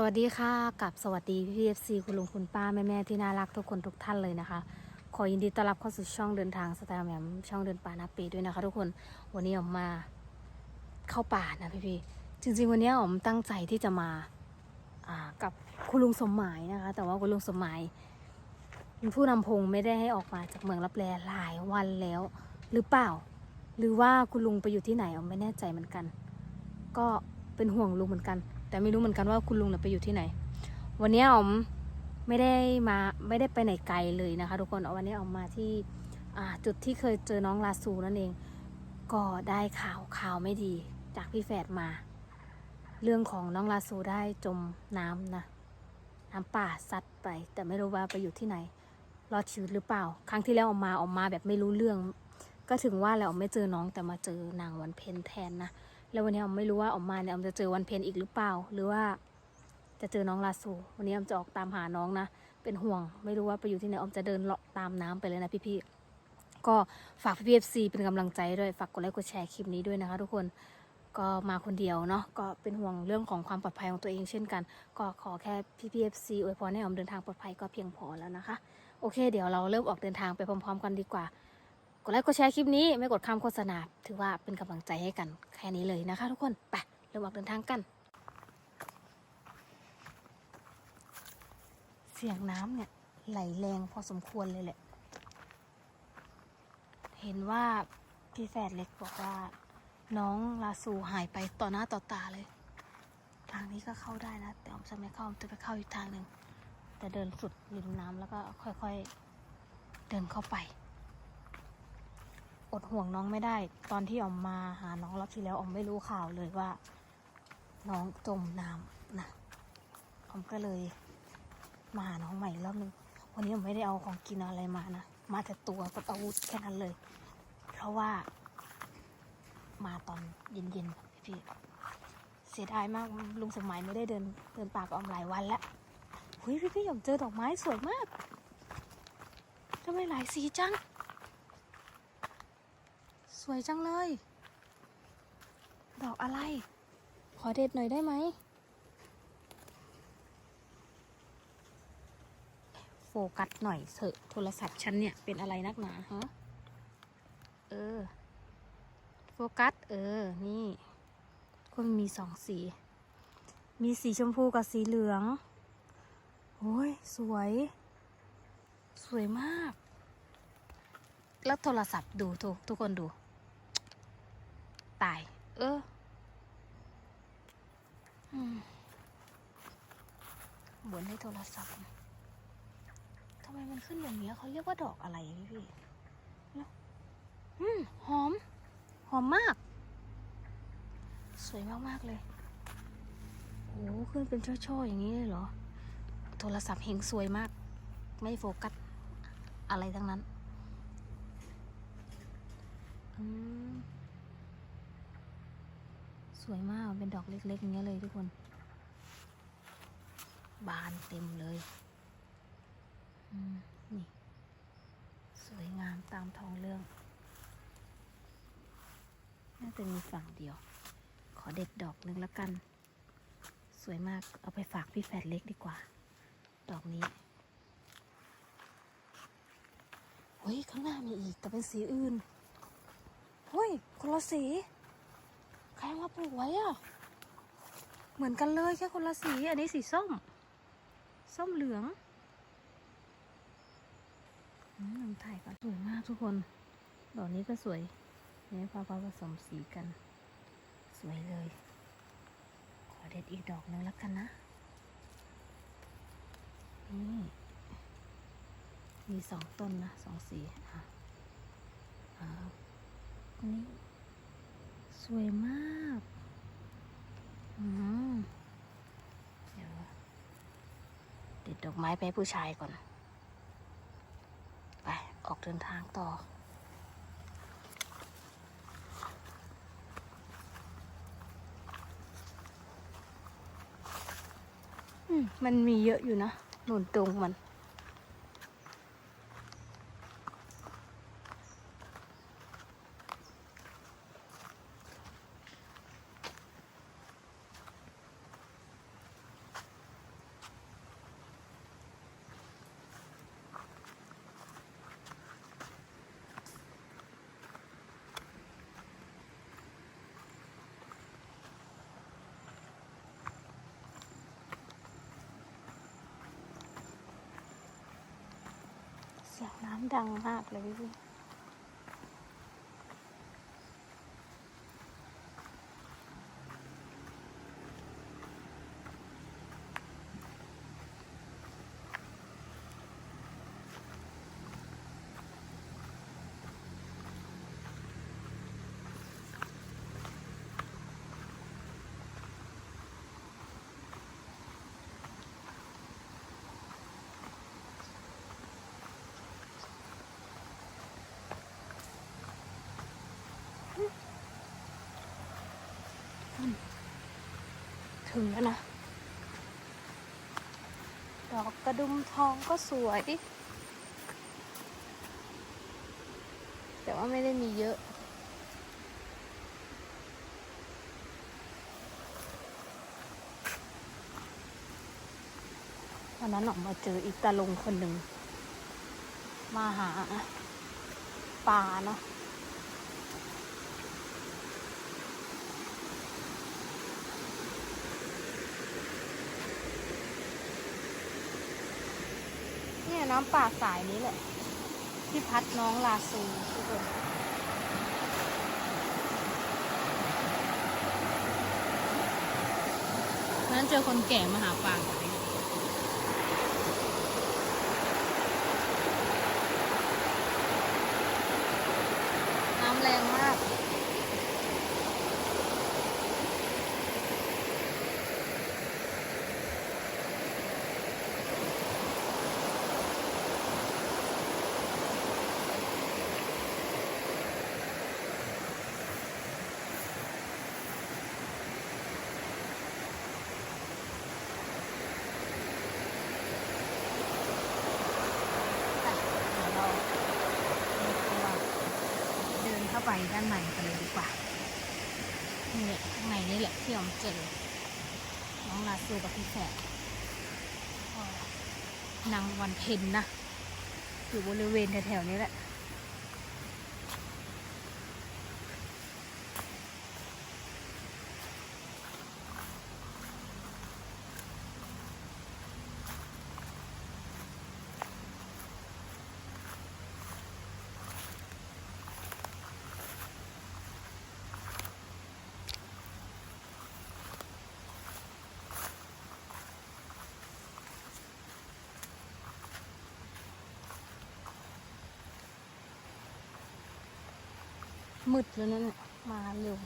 สวัสดีค่ะกับสวัสดีพี่เอฟซีคุณลุงคุณป้าแม่แม่ที่น่ารักทุกคนทุกท่านเลยนะคะ ขอยินดีต้อนรับเข้าสู่ช่องเดินทางสไตล์แหมมช่องเดินป่านาปีด้วยนะคะ ทุกคนวันนี้ออกมาเข้าป่านะพี่พี่ๆจริงๆ วันนี้ออมตั้งใจที่จะมาอ่ากับคุณลุงสมหมายนะคะ แต่ว่าคุณลุงสมหมายผู้นำพงไม่ได้ให้ออกมาจากเมืองรับแลหลายวันแล้ว หรือเปล่า หรือว่าคุณลุงไปอยู่ที่ไหนออมไม่แน่ใจเหมือนกัน ก็เป็นห่วงลุงเหมือนกัน แต่ไม่รู้เหมือนกันว่าคุณลุงนะไปอยู่ที่ไหน วันนี้ออมไม่ได้มาไม่ได้ไปไหนไกลเลยนะคะ ทุกคนเอาวันนี้ออมมาที่จุดที่เคยเจอน้องลาซูนั่นเอง ก็ได้ข่าวข่าวไม่ดี จากพี่แฝดมา เรื่องของน้องลาซูได้จมน้ำนะน้ำป่าซัดไป แต่ไม่รู้ว่าไปอยู่ที่ไหนรอดชีวิตหรือเปล่า ครั้งที่แล้วออกมาออกมาแบบไม่รู้เรื่อง ก็ถึงว่าแล้วไม่เจอน้องแต่มาเจอนางวันเพ็ญแทนนะ แล้ววันนี้ออมไม่รู้ว่าออกมาเนี่ยออมจะเจอวันเพ็ญอีกหรือเปล่า หรือว่าจะเจอน้องลาซูวันนี้ออมจะออกตามหาน้องนะ เป็นห่วง ไม่รู้ว่าไปอยู่ที่ไหนออมจะเดินเลาะตามน้ำไปเลยนะพี่ๆก็ฝากพี่พีเอฟซีเป็นกำลังใจด้วยฝากกดไลค์กดแชร์คลิปนี้ด้วยนะคะ ทุกคนก็มาคนเดียวเนาะก็เป็นห่วงเรื่องของความปลอดภัยของตัวเองเช่นกัน ก็ขอแค่พี่พีเอฟซีอวยพรให้ออมเดินทางปลอดภัยก็เพียงพอแล้วนะคะ โอเค เดี๋ยวเราเริ่มออกเดินทางไปพร้อม ๆ กันดีกว่า ดไลค์กดแชร์คลิปนี้ไม่กดคำโฆษณา ถือว่าเป็นกำลังใจให้กันแค่นี้เลยนะคะ ทุกคนไปเริ่มออกเดินทางกัน เสียงน้ำเนี่ยไหลแรงพอสมควรเลยแหละ เห็นว่าพี่แฝดเล็กบอกว่า น้องลาซูหายไปต่อหน้าต่อตาเลย ทางนี้ก็เข้าได้นะ แต่ออมจะไม่เข้าออมจะไปเข้าอีกทางหนึ่งแต่เดินสุดริมน้ำแล้วก็ค่อยๆ เดินเข้าไป อดห่วงน้องไม่ได้ ตอนที่ออมมาหาน้องรอบที่แล้วออมไม่รู้ข่าวเลยว่า น้องจมน้ำนะออมก็เลยมาหาน้องใหม่รอบนึงวันนี้ออมไม่ได้เอาของกินอะไรมานะมาแต่ตัวกับอาวุธแค่นั้นเลย เพราะว่า มาตอนเย็นๆพี่เสียดายมากลุงสมัยไม่ได้เดินเดินป่ากับออมหลายวันแล้วเฮ้ยพี่ๆออมเจอดอกไม้สวยมากทำไมหลายสีจัง วยจังเลย ดอกอะไร ขอเด็ดหน่อยได้ไหม โฟกัสหน่อยเถอะโทรศัพท์ฉันเนี่ย เป็นอะไรนักหนาฮะ เออ โฟกัส เออ นี่ ก็มีสองสี มีสีชมพูกับสีเหลือง โอ้ย สวย สวยมาก แล้วโทรศัพท์ดูทุกทุกคนดู ตาย เอออืมบนให้โทรศัพท์นะทำไมมันขึ้นอย่างเงี้ยเขาเรียกว่าดอกอะไรพี่พี่แล้วอืมหอม หอมมาก สวยมากๆเลยโอ้ขึ้นเป็นช่อๆอย่างนี้เลยเหรอ โทรศัพท์เฮงสวยมาก ไม่โฟกัสอะไรทั้งนั้น อืม ส วยมากเป็นดอกเล็กๆอย่างเงี้ยเลยทุกคน บานเต็มเลยนี่ สวยงามตามท้องเรื่อง น่าจะมีฝั่งเดียว ขอเด็ดดอกนึงแล้วกัน สวยมากเอาไปฝากพี่แฝดเล็กดีกว่า ดอกนี้เฮ้ย ข้างหน้ามีอีกแต่เป็นสีอื่นเฮ้ยคนละสี ใครเอามาปลูกไว้อะเหมือนกันเลยแค่คนละสี อันนี้สีส้ม ส้มเหลืองอืมลองถ่ายก่อนสวยมากทุกคน ดอกนี้ก็สวยเนี่ยพอผสมสีกัน สวยเลย ขอเด็ดอีกดอกหนึ่งแล้วกันนะ นี่มีสองต้นนะสองสีอะอ่าอันนี้ วยมากอืมเดี๋ยวเด็ดดอกไม้ไปผู้ชายก่อน ไป ออกเดินทางต่อ มันมีเยอะอยู่นะหนุนตรงมัน เสียงน้ำดังมากเลยพี่ ถึงแล้วนะ ดอกกระดุมทองก็สวย แต่ว่าไม่ได้มีเยอะวันนั้นออกมาเจออีตาลงคนหนึ่ง มาหาปลาเนาะ เนี่ยน้ำป่าสายนี้แหละ ที่พัดน้องลาซูทุกคนนั้นเจอคนแก่มาหาปลาก่อนน้ำแรงมาก ค่ะเดี๋ยวเราเดินเข้าไปด้านในกันเลยดีกว่า นี่แหละข้างในนี่แหละที่อมเจอ สูกับพี่แฝดนางวันเพ็ญนะ อยู่บริเวณแถวๆนี้แหละ มืดแล้วนั่นมาเร็ว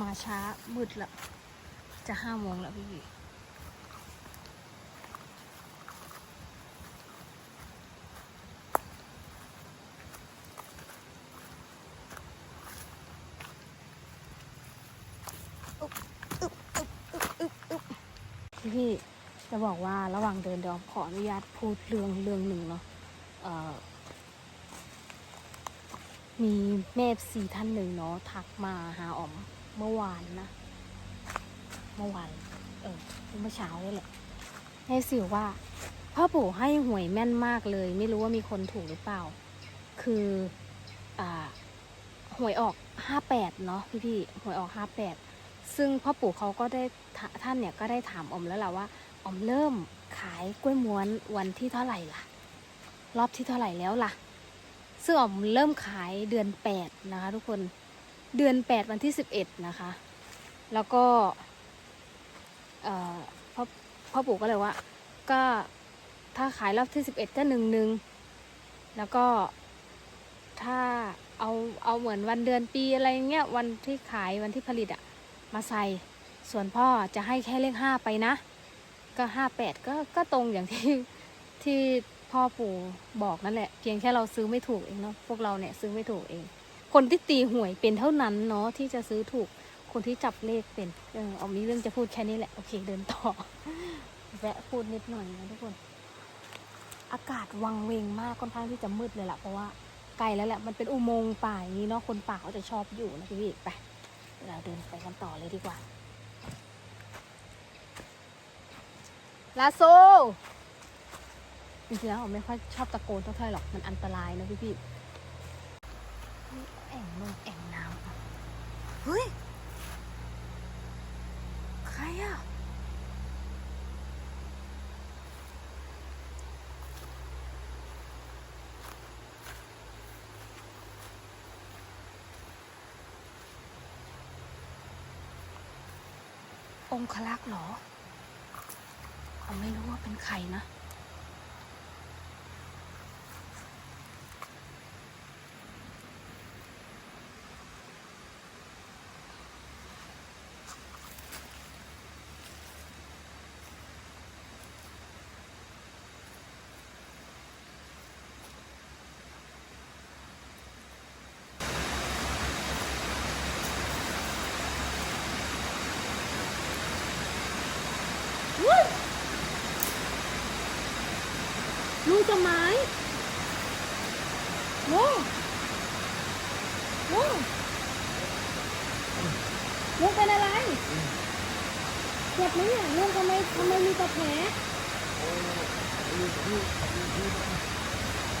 มาช้ามืดละจะห้าโมงแล้วพี่พี่พี่จะบอกว่าระหว่างเดินเดี๋ยวขออนุญาตพูดเรื่องเรื่องหนึ่งเนาะ มีแม่ซีท่านหนึ่งเนาะทักมาหาอ๋อมเมื่อวานนะ เมื่อวานเออเมื่อเช้านี่แหละแม่ซีบอกว่าพ่อปู่ให้หวยแม่นมากเลย ไม่รู้ว่ามีคนถูกหรือเปล่า คืออ่าหวยออกห้าแปดเนาะพี่พี่ๆหวยออกห้าแปดซึ่งพ่อปู่เขาก็ได้ท่านเนี่ยก็ได้ถามอมแล้วแหละว่าอ๋อมเริ่มขายกล้วยม้วนวันที่เท่าไหร่ล่ะ รอบที่เท่าไหร่แล้วล่ะ ซึ่งอ๋อมเริ่มขายเดือนแปดนะคะ ทุกคนเดือนแปดวันที่สิบเอ็ดนะคะ แล้วก็พ่อพ่อปู่ก็เลยว่า ก็ถ้าขายรอบที่สิบเอ็ดก็หนึ่งหนึ่งแล้วก็ถ้าเอาเอาเหมือนวันเดือนปีอะไรเงี้ยวันที่ขายวันที่ผลิตอะมาใส่ส่วนพ่อจะให้แค่เลขห้าไปนะ ก็ห้าแปดก็ก็ตรงอย่างที่ที่ พ่อปู่บอกนั่นแหละ เพียงแค่เราซื้อไม่ถูกเองเนาะพวกเราเนี่ยซื้อไม่ถูกเอง คนที่ตีหวยเป็นเท่านั้นเนาะที่จะซื้อถูกคนที่จับเลขเป็นเออเอามีเรื่องจะพูดแค่นี้แหละ โอเคเดินต่อ แวะพูดนิดหน่อยนะทุกคน อากาศวังเวงมากค่อนข้างที่จะมืดเลยแหละเพราะว่าไกลแล้วแหละมันเป็นอุโมงค์ป่าอย่างนี้เนาะคนป่าเขาจะชอบอยู่นะพี่พี่ไปเราเดินไปกันต่อเลยดีกว่าลาโซ จริงๆแล้วอ๋ไม่ค่อยชอบตะโกนเท่าไหร่หรอกมันอันตรายนะพี่พี่แอ่งนมแอ่งน้ำเฮ้ย ใครอะองคลักษ์เหรอเขาไม่รู้ว่าเป็นใครนะ ลุงจะไม้ลุงลุงลุงเป็นอะไร เจ็บไหมเนี่ยลุงทำไมทำไมมีแต่แผล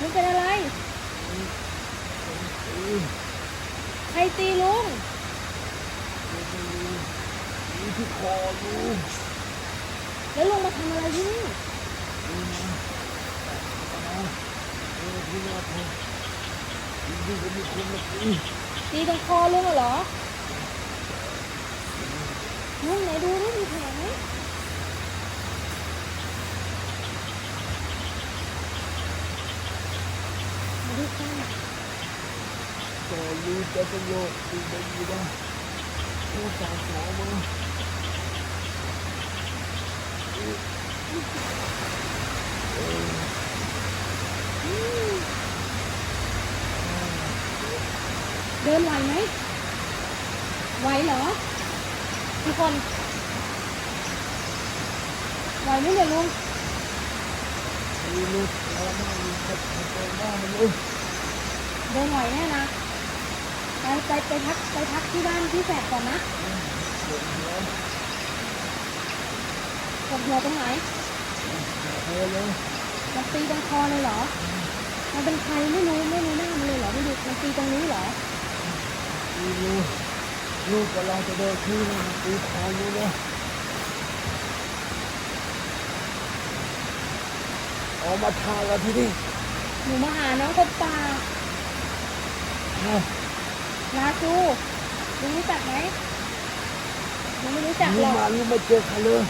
ลุงเป็นอะไร ใครตีลุงนี่ที่คอลูก แล้วลุงมาทำอะไรที่นี่เออที่หน้าท้องนี่ก็มีคนมาตีตีตรงคอลุงเหรอลุงไหนดูดิมีแผลไหมมาดูข้างต่อลูกจะเป็นโรคตีไม่ได้พูดตามหมอมา เดินไหวไหม ไหวเหรอ ทุกคน ไหวไหมเนี่ยลุงตีลูกแล้วมาลูกจะไปหน้ามันเลยเดินไหวแน่นะไปไปไปพักไปพักที่บ้านพี่แฝดก่อนนะปวดหัวตรงไหน พอแล้วมันตีตรงคอเลยเหรอ มันเป็นใครไม่รู้ไม่รู้หน้ามันเลยเหรอไม่ดูมันตีตรงนี้เหรอตีลูกลูกกำลังจะเดินขึ้นตีคอลูกเลยออกมาทางกันที่นี่หนูมาหาน้องคนป่านะลาจูลุงรู้จักไหมลุงไม่รู้จักหลูรกอกมาลูกมาเจอใครเลย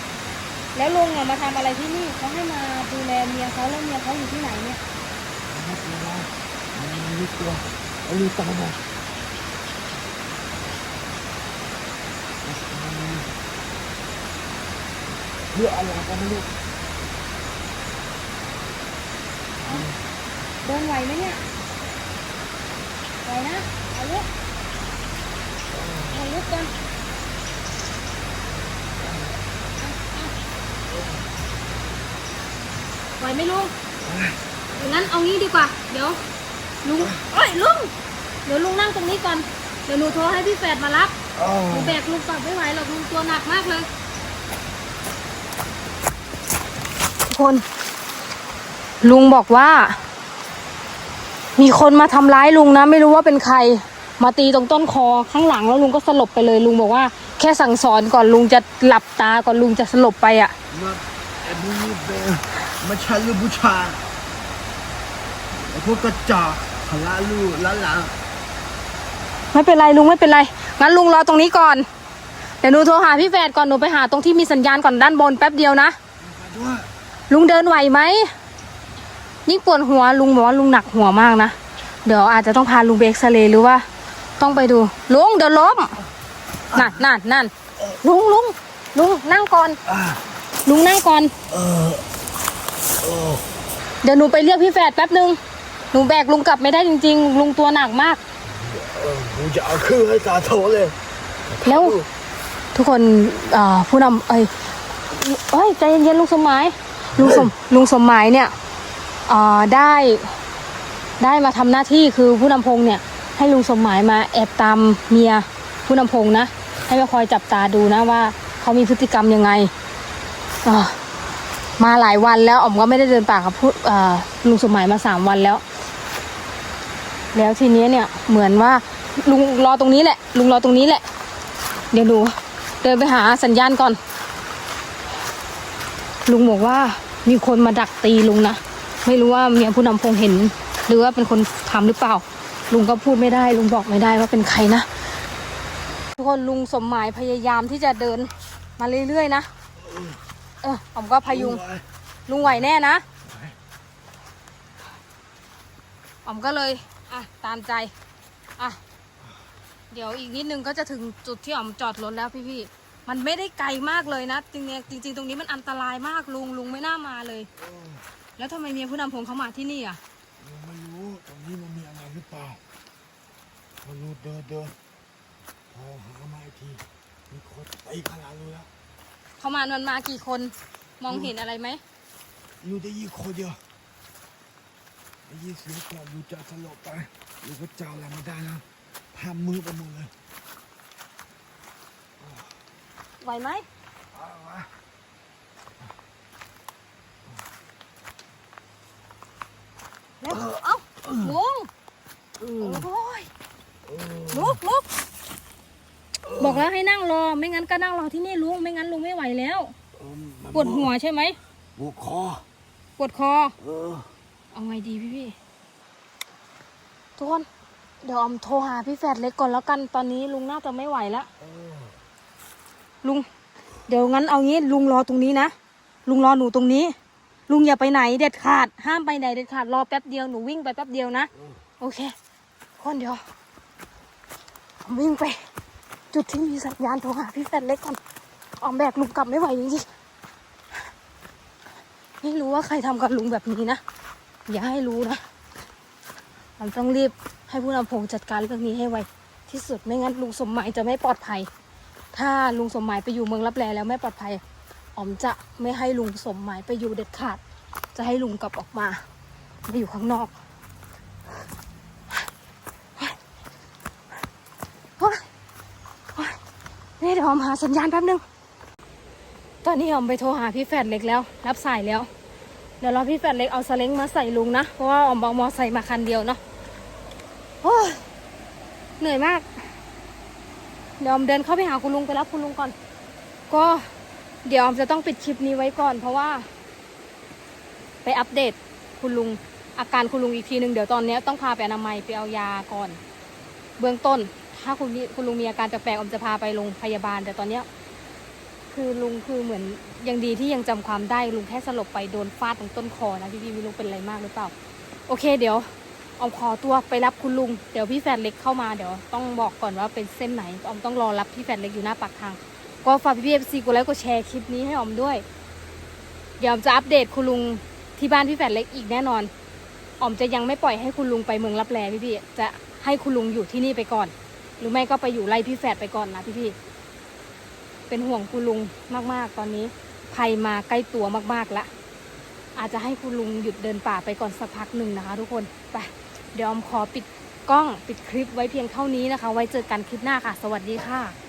แล้วลุงอะมาทำอะไรที่นี่เขาให้มาดูแลเมียเขาแล้วเมียเขาอยู่ที่ไหนเนี่ย ไม่เป็นไรไม่รู้ตัวเอาลูกตามมาเรื่องอะไรกันไม่รู้เดินไหวไหมเนี่ยไหวนะเอาลุกเอาลุกกัน ไหวไหมลุงงั้นเอางี้ดีกว่า เดี๋ยวลุงเอ้ยลุง เดี๋ยวลุงนั่งตรงนี้ก่อน เดี๋ยวหนูโทรให้พี่แฝดมารับอ๋อหนูแบกลุงกลับไม่ไหวหรอกลุงตัวหนักมากเลยทุกคนลุงบอกว่า มีคนมาทำร้ายลุงนะ ไม่รู้ว่าเป็นใคร มาตีตรงต้นคอข้างหลังแล้วลุงก็สลบไปเลย ลุงบอกว่า แค่สั่งสอนก่อนลุงจะหลับตาก่อนลุงจะสลบไปอะมา ไอ้พวกนี้เป็นมาใช้ลูกผู้ชายไอ้พวกกระจอกขลาลูกล้านหลังไม่เป็นไรลุงไม่เป็นไร งั้นลุงรอตรงนี้ก่อน เดี๋ยวหนูโทรหาพี่แฝดก่อนหนูไปหาตรงที่มีสัญญาณก่อนด้านบนแป๊บเดียวนะ ด้วยลุงเดินไหวไหม ยิ่งปวดหัวลุงบอกว่าลุงหนักหัวมากนะ เดี๋ยวอาจจะต้องพาลุงไปเอ็กซเรย์หรือว่า ต้องไปดู ลุงเดี๋ยวล้มนั่นนั่นนั่นลุงลุงลุงนั่งก่อน อ่า ลุงนั่งก่อนเออเออเดี๋ยวหนูไปเรียกพี่แฝดแป๊บนึง หนูแบกลุงกลับไม่ได้จริง ๆ ลุงตัวหนักมากเออกูจะเอาคืนให้ตาโถเลยแล้ว ทุกคนเอ่อผู้นำเอ้ยเอ้ยใจเย็นๆลุงสมหมายลุงสมลุงสมหมายเนี่ยเอ่อได้ได้มาทำหน้าที่คือผู้นำพงเนี่ย ให้ลุงสมหมายมาแอบตามเมียผู้นำพงนะ ให้มาคอยจับตาดูนะว่าเขามีพฤติกรรมยังไงอ่า มาหลายวันแล้วอ๋อมก็ไม่ได้เดินป่ากับผู้เอ่อลุงสมหมายมาสามวันแล้ว แล้วทีนี้เนี่ยเหมือนว่าลุงรอตรงนี้แหละ ลุงรอตรงนี้แหละ เดี๋ยวหนูเดินไปหาสัญญาณก่อน ลุงบอกว่ามีคนมาดักตีลุงนะ ไม่รู้ว่าเมียผู้นำพงเห็น หรือว่าเป็นคนทำหรือเปล่า ลุงก็พูดไม่ได้ ลุงบอกไม่ได้ว่าเป็นใครนะทุกคนลุงสมหมายพยายามที่จะเดินมาเรื่อยๆนะ เออออมก็พยุงโอ้ยลุงไหวแน่นะไหวอ๋อมก็เลย อะ ตามใจ อะ เดี๋ยวอีกนิดนึงก็จะถึงจุดที่อ๋อมจอดรถแล้วพี่ๆมันไม่ได้ไกลมากเลยนะ จริงๆจริง ๆ ตรงนี้มันอันตรายมากลุงลุงไม่น่ามาเลยเออแล้วทำไมเมียผู้นำพงเขามาที่นี่อะยังไม่รู้ตรงนี้มันมีอะไรหรือเปล่าพอรู้เดินเดินพอหามาอีกทีมีคนตีขลาลูแล้ว เขามามันมากี่คนมองเห็นอะไรไหมลูได้ยินคนเดียวได้ยินเสียงก่อนลูจะสลบไปลูก็เจ้าอะไรไม่ได้แล้วพามือไปหมดเลยไหวไหมเอาวะเร็วเอ้าลุงเออโอ้ยเออลุกลุก บอกแล้วให้นั่งรอ ไม่งั้นก็นั่งรอที่นี่ลุง ไม่งั้นลุงไม่ไหวแล้วเออมันปวดหัวใช่ไหมปวดคอ ปวดคอ เออ เอาไงดีพี่พี่ทุกคน เดี๋ยวออมโทรหาพี่แฟดเล็กก่อนแล้วกัน ตอนนี้ลุงน่าจะไม่ไหวแล้วเออลุง เดี๋ยวงั้นเอางี้ลุงรอตรงนี้นะ ลุงรอหนูตรงนี้ ลุงอย่าไปไหนเด็ดขาด ห้ามไปไหนเด็ดขาด รอแป๊บเดียว หนูวิ่งไปแป๊บเดียวนะ โอเคคนเดียวผมวิ่งไป จุดที่มีสัญญาณโทรหาพี่แฟดเล็กก่อนออมแบกลุงกลับไม่ไหวจริงๆไม่รู้ว่าใครทำกับลุงแบบนี้นะ อย่าให้รู้นะผมต้องรีบให้ผู้นำพงจัดการเรื่องนี้ให้ไวที่สุดไม่งั้นลุงสมหมายจะไม่ปลอดภัย ถ้าลุงสมหมายไปอยู่เมืองรับแลแล้วไม่ปลอดภัยออมจะไม่ให้ลุงสมหมายไปอยู่เด็ดขาด จะให้ลุงกลับออกมาไปอยู่ข้างนอกเฮ้ยเฮ้ย นี่เดี๋ยวออมหาสัญญาณแป๊บนึง ตอนนี้ออมไปโทรหาพี่แฟดเล็กแล้ว รับสายแล้ว เดี๋ยวรอพี่แฟดเล็กเอาสเล้งมาใส่ลุงนะ เพราะว่าออมเอามอใส่มาคันเดียวเนาะโอ้ยเหนื่อยมาก เดี๋ยวออมเดินเข้าไปหาคุณลุงไปรับคุณลุงก่อน ก็เดี๋ยวออมจะต้องปิดคลิปนี้ไว้ก่อน เพราะว่า ไปอัปเดตคุณลุงอาการคุณลุงอีกทีหนึ่งเดี๋ยวตอนเนี้ยต้องพาไปอนามัยไปเอายาก่อน เบื้องต้น ถ้าคุณคุณลุงมีอาการแปลกๆอมจะพาไปโรงพยาบาล แต่ตอนเนี้ยคือลุงคือเหมือนยังดีที่ยังจำความได้ลุงแค่สลบไปโดนฟาดตรงต้นคอนะพี่พี่ไม่รู้เป็นอะไรมากหรือเปล่า โอเคเดี๋ยวออมขอตัวไปรับคุณลุง เดี๋ยวพี่แฟนเล็กเข้ามาเดี๋ยวต้องบอกก่อนว่าเป็นเส้นไหนออมต้องรอรับพี่แฟนเล็กอยู่หน้าปากทาง ก็ฝากพี่พีเอฟซีกดไลค์กดแชร์คลิปนี้ให้ออมด้วย เดี๋ยวออมจะอัปเดตคุณลุงที่บ้านพี่แฟนเล็กอีกแน่นอนออมจะยังไม่ปล่อยให้คุณลุงไปเมืองรับแลพี่พี่จะให้คุณลุงอยู่ที่นี่ไปก่อน หรือไม่ก็ไปอยู่ไล่พี่แฝดไปก่อนนะพี่พี่เป็นห่วงคุณลุงมากๆ ตอนนี้ภัยมาใกล้ตัวมากๆละอาจจะให้คุณลุงหยุดเดินป่าไปก่อนสักพักหนึ่งนะคะ ทุกคนไปเดี๋ยวออมขอปิดกล้องปิดคลิปไว้เพียงเท่านี้นะคะ ไว้เจอกันคลิปหน้าค่ะ สวัสดีค่ะ